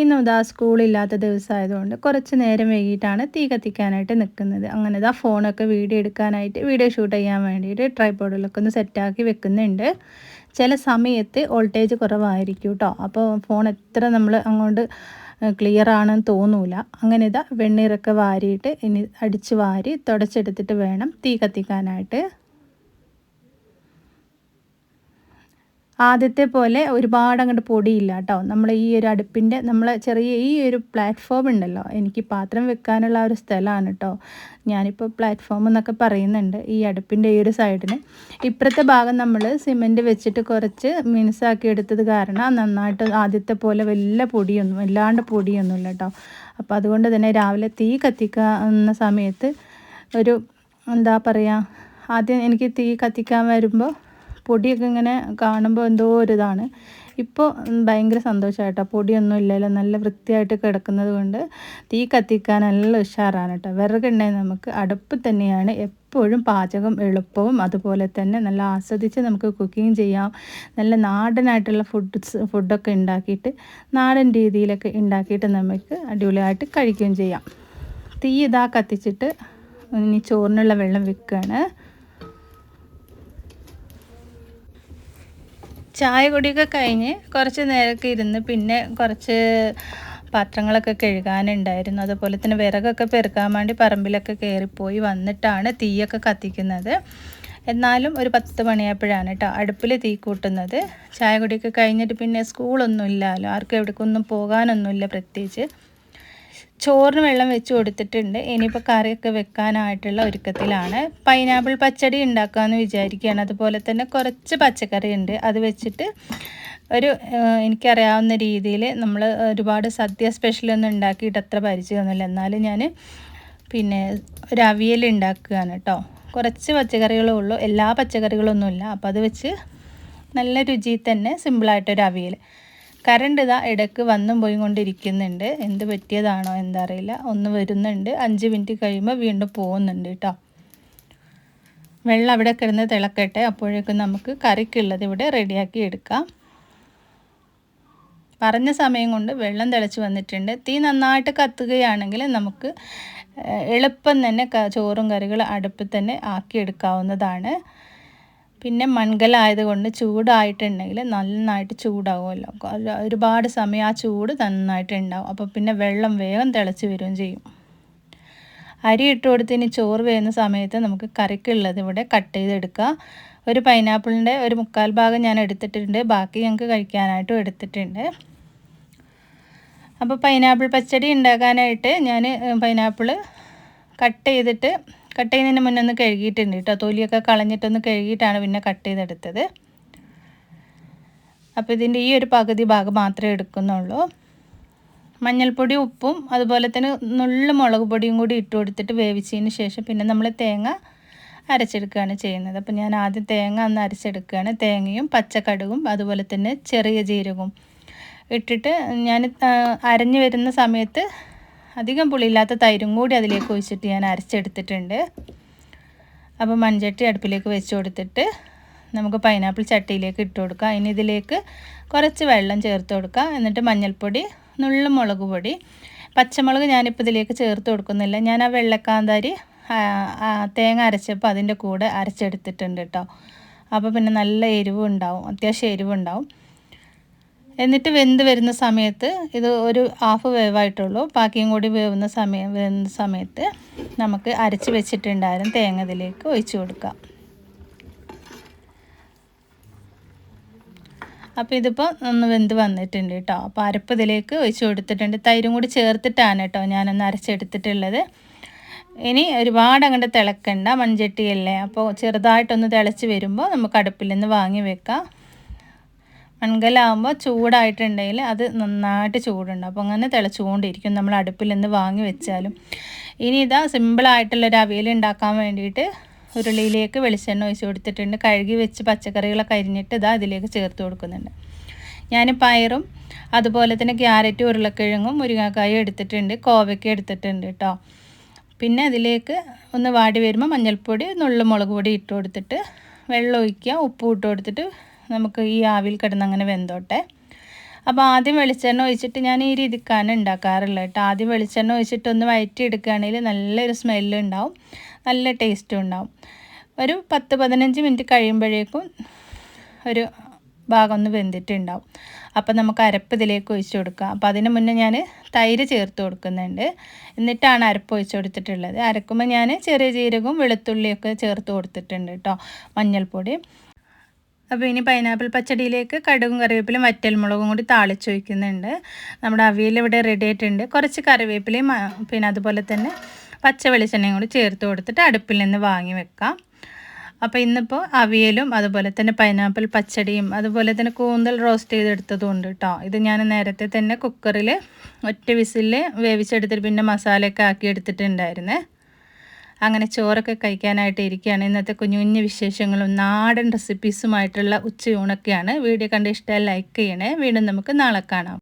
ഇന്നും ഇതാ സ്കൂളില്ലാത്ത ദിവസമായതുകൊണ്ട് കുറച്ച് നേരം വൈകിട്ടാണ് തീ കത്തിക്കാനായിട്ട് നിൽക്കുന്നത്. അങ്ങനെ ഇതാ ഫോണൊക്കെ വീഡിയോ എടുക്കാനായിട്ട് വീഡിയോ ഷൂട്ട് ചെയ്യാൻ വേണ്ടിയിട്ട് ട്രൈപോഡിലൊക്കെ ഒന്ന് സെറ്റാക്കി വെക്കുന്നുണ്ട്. ചില സമയത്ത് വോൾട്ടേജ് കുറവായിരിക്കും കേട്ടോ. അപ്പോൾ ഫോൺ എത്ര നമ്മൾ അങ്ങോട്ട് ക്ലിയർ ആണെന്ന് തോന്നൂല. അങ്ങനെ ഇതാ വെണ്ണീറൊക്കെ വാരിയിട്ട് ഇനി അടിച്ച് വാരി തുടച്ചെടുത്തിട്ട് വേണം തീ കത്തിക്കാനായിട്ട്. ആദ്യത്തെ പോലെ ഒരുപാട് അങ്ങോട്ട് പൊടിയില്ല കേട്ടോ. നമ്മൾ ഈ ഒരു അടുപ്പിന്റെ നമ്മൾ ചെറിയ ഈ ഒരു പ്ലാറ്റ്ഫോം ഉണ്ടല്ലോ. എനിക്ക് പാത്രം വെക്കാനുള്ള ഒരു സ്ഥലമാണ് കേട്ടോ. ഞാനിപ്പോൾ പ്ലാറ്റ്ഫോം എന്നൊക്കെ പറയുന്നുണ്ട് ഈ അടുപ്പിന്റെ ഈ ഒരു സൈഡിന് ഇപ്പുറത്തെ ഭാഗം നമ്മൾ സിമെന്റ് വെച്ചിട്ട് കുറച്ച് മിനുസാക്കി എടുത്തത് കാരണം നന്നായിട്ട് ആദ്യത്തെ പോലെ വലിയ പൊടിയൊന്നും വല്ലാണ്ട് പൊടിയൊന്നുമില്ല കേട്ടോ. അപ്പോൾ അതുകൊണ്ട് തന്നെ രാവിലെ തീ കത്തിക്കുന്ന സമയത്ത് ഒരു എന്താ പറയുക ആദ്യം എനിക്ക് തീ കത്തിക്കാൻ വരുമ്പോൾ പൊടിയൊക്കെ ഇങ്ങനെ കാണുമ്പോൾ എന്തോ ഒരു ഇതാണ് ഇപ്പോൾ ഭയങ്കര സന്തോഷമായിട്ടോ പൊടിയൊന്നും ഇല്ലല്ലോ. നല്ല വൃത്തിയായിട്ട് കിടക്കുന്നത് കൊണ്ട് തീ കത്തിക്കാൻ നല്ല ഉഷാറാണ് കേട്ടോ വിറകുണ്ടെങ്കിൽ നമുക്ക് അടുപ്പ് തന്നെയാണ് എപ്പോഴും പാചകം എളുപ്പവും അതുപോലെ തന്നെ നല്ല ആസ്വദിച്ച് നമുക്ക് കുക്കിംഗ് ചെയ്യാം. നല്ല നാടനായിട്ടുള്ള ഫുഡ്സ് ഫുഡൊക്കെ ഉണ്ടാക്കിയിട്ട് നാടൻ രീതിയിലൊക്കെ ഉണ്ടാക്കിയിട്ട് നമുക്ക് അടിപൊളിയായിട്ട് കഴിക്കുകയും ചെയ്യാം. തീ ഇതാ കത്തിച്ചിട്ട് ഇനി ചോറിനുള്ള വെള്ളം വെക്കുകയാണ് ചായ കുടിയൊക്കെ കഴിഞ്ഞ് കുറച്ച് നേരമൊക്കെ ഇരുന്ന് പിന്നെ കുറച്ച് പാത്രങ്ങളൊക്കെ കഴുകാനുണ്ടായിരുന്നു. അതുപോലെ തന്നെ വിറകൊക്കെ പെറുക്കാൻ വേണ്ടി പറമ്പിലൊക്കെ കയറിപ്പോയി വന്നിട്ടാണ് തീയൊക്കെ കത്തിക്കുന്നത്. എന്നാലും ഒരു പത്ത് മണിയായപ്പോഴാണ് കേട്ടോ അടുപ്പിൽ തീ കൂട്ടുന്നത്. ചായ കുടിയൊക്കെ കഴിഞ്ഞിട്ട് പിന്നെ സ്കൂളൊന്നും ഇല്ലല്ലോ. ആർക്കും എവിടേക്കൊന്നും പോകാനൊന്നുമില്ല പ്രത്യേകിച്ച്. ചോറിന് വെള്ളം വെച്ച് കൊടുത്തിട്ടുണ്ട്. ഇനിയിപ്പോൾ കറിയൊക്കെ വെക്കാനായിട്ടുള്ള ഒരുക്കത്തിലാണ്. പൈനാപ്പിൾ പച്ചടി ഉണ്ടാക്കാമെന്ന് വിചാരിക്കുകയാണ്. അതുപോലെ തന്നെ കുറച്ച് പച്ചക്കറി ഉണ്ട്. അത് വെച്ചിട്ട് ഒരു എനിക്കറിയാവുന്ന രീതിയിൽ നമ്മൾ ഒരുപാട് സദ്യ സ്പെഷ്യലൊന്നും ഉണ്ടാക്കിയിട്ട് അത്ര പരിചയമൊന്നുമില്ല. എന്നാലും ഞാൻ പിന്നെ ഒരു അവിയൽ ഉണ്ടാക്കുകയാണ് കേട്ടോ. കുറച്ച് പച്ചക്കറികളേ ഉള്ളൂ. എല്ലാ പച്ചക്കറികളൊന്നുമില്ല. അപ്പോൾ അത് വെച്ച് നല്ല രുചിയിൽ തന്നെ സിമ്പിളായിട്ടൊരു അവിയൽ. കറണ്ട് ഇതാ ഇടയ്ക്ക് വന്നും പോയി കൊണ്ടിരിക്കുന്നുണ്ട് എന്ത് പറ്റിയതാണോ എന്താ അറിയില്ല ഒന്ന് വരുന്നുണ്ട്. അഞ്ച് മിനിറ്റ് കഴിയുമ്പോൾ വീണ്ടും പോകുന്നുണ്ട് കേട്ടോ വെള്ളം അവിടെ കിടന്ന് തിളക്കട്ടെ. അപ്പോഴേക്കും നമുക്ക് കറിക്കുള്ളത് ഇവിടെ റെഡിയാക്കി എടുക്കാം. പറഞ്ഞ സമയം കൊണ്ട് വെള്ളം തിളച്ച് വന്നിട്ടുണ്ട്. തീ നന്നായിട്ട് കത്തുകയാണെങ്കിൽ നമുക്ക് എളുപ്പം തന്നെ ചോറും കറികൾ അടുപ്പിൽ തന്നെ ആക്കിയെടുക്കാവുന്നതാണ് പിന്നെ മൺകലായതുകൊണ്ട് ചൂടായിട്ടുണ്ടെങ്കിൽ നന്നായിട്ട് ചൂടാവുമല്ലോ. ഒരുപാട് സമയം ആ ചൂട് നന്നായിട്ട് ഉണ്ടാവും. അപ്പോൾ പിന്നെ വെള്ളം വേഗം തിളച്ച് വരികയും ചെയ്യും. അരി ഇട്ട് കൊടുത്തതിന് ചോറ് വേകുന്ന സമയത്ത് നമുക്ക് കറിക്കുള്ളത് ഇവിടെ കട്ട് ചെയ്തെടുക്കുക. ഒരു പൈനാപ്പിളിന്റെ ഒരു മുക്കാൽ ഭാഗം ഞാൻ എടുത്തിട്ടുണ്ട്. ബാക്കി ഞങ്ങൾക്ക് കഴിക്കാനായിട്ടും എടുത്തിട്ടുണ്ട്. അപ്പോൾ പൈനാപ്പിൾ പച്ചടി ഉണ്ടാക്കാനായിട്ട് ഞാൻ പൈനാപ്പിൾ കട്ട് ചെയ്തിട്ട് കട്ട് ചെയ്യുന്നതിന് മുന്നേ ഒന്ന് കഴുകിയിട്ടുണ്ട് കേട്ടോ. തൊലിയൊക്കെ കളഞ്ഞിട്ടൊന്ന് കഴുകിയിട്ടാണ് പിന്നെ കട്ട് ചെയ്തെടുത്തത്. അപ്പോൾ ഇതിന്റെ ഈ ഒരു പകുതി ഭാഗം മാത്രമേ എടുക്കുന്നുള്ളൂ. മഞ്ഞൾപ്പൊടി ഉപ്പും അതുപോലെ തന്നെ നുള്ളു മുളക് പൊടിയും കൂടി ഇട്ട് കൊടുത്തിട്ട് വേവിച്ചതിന് ശേഷം പിന്നെ നമ്മൾ തേങ്ങ അരച്ചെടുക്കുകയാണ് ചെയ്യുന്നത്. അപ്പോൾ ഞാൻ ആദ്യം തേങ്ങ ഒന്ന് അരച്ചെടുക്കുകയാണ്. തേങ്ങയും പച്ചക്കടുകും അതുപോലെ തന്നെ ചെറിയ ജീരകവും ഇട്ടിട്ട് ഞാൻ അരഞ്ഞു വരുന്ന സമയത്ത് അധികം പുളിയില്ലാത്ത തൈരും കൂടി അതിലേക്ക് ഒഴിച്ചിട്ട് ഞാൻ അരച്ചെടുത്തിട്ടുണ്ട്. അപ്പോൾ മൺചട്ടി അടുപ്പിലേക്ക് വെച്ച് കൊടുത്തിട്ട് നമുക്ക് പൈനാപ്പിൾ ചട്ടിയിലേക്ക് ഇട്ട് കൊടുക്കാം. ഇനി ഇതിലേക്ക് കുറച്ച് വെള്ളം ചേർത്ത് കൊടുക്കാം. എന്നിട്ട് മഞ്ഞൾപ്പൊടി നുള്ളു മുളക് പൊടി പച്ചമുളക് ഞാനിപ്പോൾ ഇതിലേക്ക് ചേർത്ത് കൊടുക്കുന്നില്ല. ഞാൻ ആ വെള്ളക്കാന്താരി തേങ്ങ അരച്ചപ്പോൾ അതിന്റെ കൂടെ അരച്ചെടുത്തിട്ടുണ്ട് കേട്ടോ അപ്പോൾ പിന്നെ നല്ല എരിവ് ഉണ്ടാവും അത്യാവശ്യം എരിവുണ്ടാവും. എന്നിട്ട് വെന്ത് വരുന്ന സമയത്ത് ഇത് ഒരു ഹാഫ് വേവായിട്ടുള്ളൂ. ബാക്കിയും കൂടി വേവുന്ന സമയം വേവുന്ന സമയത്ത് നമുക്ക് അരച്ച് വെച്ചിട്ടുണ്ടായിരുന്നു തേങ്ങ ഇതിലേക്ക് ഒഴിച്ചു കൊടുക്കാം. അപ്പോൾ ഇതിപ്പോൾ ഒന്ന് വെന്ത് വന്നിട്ടുണ്ട് കേട്ടോ അപ്പോൾ അരപ്പ് ഇതിലേക്ക് ഒഴിച്ചു കൊടുത്തിട്ടുണ്ട്. തൈരും കൂടി ചേർത്തിട്ടാണ് കേട്ടോ ഞാനൊന്ന് അരച്ചെടുത്തിട്ടുള്ളത്. ഇനി ഒരുപാട് അങ്ങോട്ട് തിളക്കണ്ട മൺചട്ടിയല്ലേ? അപ്പോൾ ചെറുതായിട്ടൊന്ന് തിളച്ച് വരുമ്പോൾ നമുക്ക് അടുപ്പിൽ നിന്ന് വാങ്ങി വെക്കാം. മൺകലാകുമ്പോൾ ചൂടായിട്ടുണ്ടെങ്കിൽ അത് നന്നായിട്ട് ചൂടുണ്ട്. അപ്പോൾ അങ്ങനെ തിളച്ചുകൊണ്ടിരിക്കും. നമ്മൾ അടുപ്പിൽ നിന്ന് വാങ്ങി വെച്ചാലും. ഇനി ഇതാ സിമ്പിളായിട്ടുള്ള ഒരു അവിയൽ ഉണ്ടാക്കാൻ വേണ്ടിയിട്ട് ഉരുളിയിലേക്ക് വെളിച്ചെണ്ണ ഒഴിച്ച് കൊടുത്തിട്ടുണ്ട്. കഴുകി വെച്ച് പച്ചക്കറികളൊക്കെ അരിഞ്ഞിട്ട് ഇതാ അതിലേക്ക് ചേർത്ത് കൊടുക്കുന്നുണ്ട്. ഞാൻ പയറും അതുപോലെ തന്നെ ക്യാരറ്റ് ഉരുളക്കിഴങ്ങും മുരിങ്ങക്കായും എടുത്തിട്ടുണ്ട്. കോവയ്ക്ക എടുത്തിട്ടുണ്ട് കേട്ടോ. പിന്നെ അതിലേക്ക് ഒന്ന് വാടി വരുമ്പോൾ മഞ്ഞൾപ്പൊടി നുള്ളു മുളക് പൊടി ഇട്ട് കൊടുത്തിട്ട് വെള്ളം ഒഴിക്കുക ഉപ്പ് ഇട്ട് കൊടുത്തിട്ട് നമുക്ക് ഈ ആവിൽ കിടന്ന് അങ്ങനെ വെന്തോട്ടെ. അപ്പോൾ ആദ്യം വെളിച്ചെണ്ണ ഒഴിച്ചിട്ട് ഞാൻ ഈ രീതിക്കാണ് ഉണ്ടാക്കാറുള്ളത് കേട്ടോ. ആദ്യം വെളിച്ചെണ്ണ ഒഴിച്ചിട്ട് ഒന്ന് വയറ്റി എടുക്കുകയാണെങ്കിൽ നല്ലൊരു സ്മെല്ല് ഉണ്ടാവും. നല്ല ടേസ്റ്റും ഉണ്ടാവും. ഒരു പത്ത് പതിനഞ്ച് മിനിറ്റ് കഴിയുമ്പോഴേക്കും ഒരു ഭാഗം ഒന്ന് വെന്തിട്ടുണ്ടാവും. അപ്പോൾ നമുക്ക് അരപ്പ് ഇതിലേക്ക് ഒഴിച്ചു കൊടുക്കാം അപ്പോൾ അതിന് മുന്നേ ഞാൻ തൈര് ചേർത്ത് കൊടുക്കുന്നുണ്ട്. എന്നിട്ടാണ് അരപ്പ് ഒഴിച്ചു കൊടുത്തിട്ടുള്ളത്. അരക്കുമ്പോൾ ഞാൻ ചെറിയ ജീരകവും വെളുത്തുള്ളിയൊക്കെ ചേർത്ത് കൊടുത്തിട്ടുണ്ട് കേട്ടോ. മഞ്ഞൾപ്പൊടി. അപ്പോൾ ഇനി പൈനാപ്പിൾ പച്ചടിയിലേക്ക് കടുകും കറിവേപ്പിലയും വറ്റൽമുളകും കൂടി താളിച്ച് വയ്ക്കുന്നുണ്ട് നമ്മുടെ അവിയൽ ഇവിടെ റെഡി ആയിട്ടുണ്ട്. കുറച്ച് കറിവേപ്പിലയും പിന്നെ അതുപോലെ തന്നെ പച്ച വെളിച്ചെണ്ണയും കൂടി ചേർത്ത് കൊടുത്തിട്ട് അടുപ്പിൽ നിന്ന് വാങ്ങി വെക്കാം. അപ്പോൾ ഇന്നിപ്പോൾ അവിയലും അതുപോലെ തന്നെ പൈനാപ്പിൾ പച്ചടിയും അതുപോലെ തന്നെ കൂന്തൽ റോസ്റ്റ് ചെയ്തെടുത്തതും ഉണ്ട് കേട്ടോ ഇത് ഞാൻ നേരത്തെ തന്നെ കുക്കറിൽ ഒറ്റ വിസിലിൽ വേവിച്ചെടുത്തിട്ട് പിന്നെ മസാലയൊക്കെ ആക്കി എടുത്തിട്ടുണ്ടായിരുന്നേ അങ്ങനെ ചോറൊക്കെ കഴിക്കാനായിട്ട് ഇരിക്കുകയാണ്. ഇന്നത്തെ കുഞ്ഞു കുഞ്ഞു വിശേഷങ്ങളും നാടൻ റെസിപ്പീസുമായിട്ടുള്ള ഉച്ചയൂണൊക്കെയാണ്. വീഡിയോ കണ്ട് ഇഷ്ടമായി ലൈക്ക് ചെയ്യണേ. വീണ്ടും നമുക്ക് നാളെ കാണാം.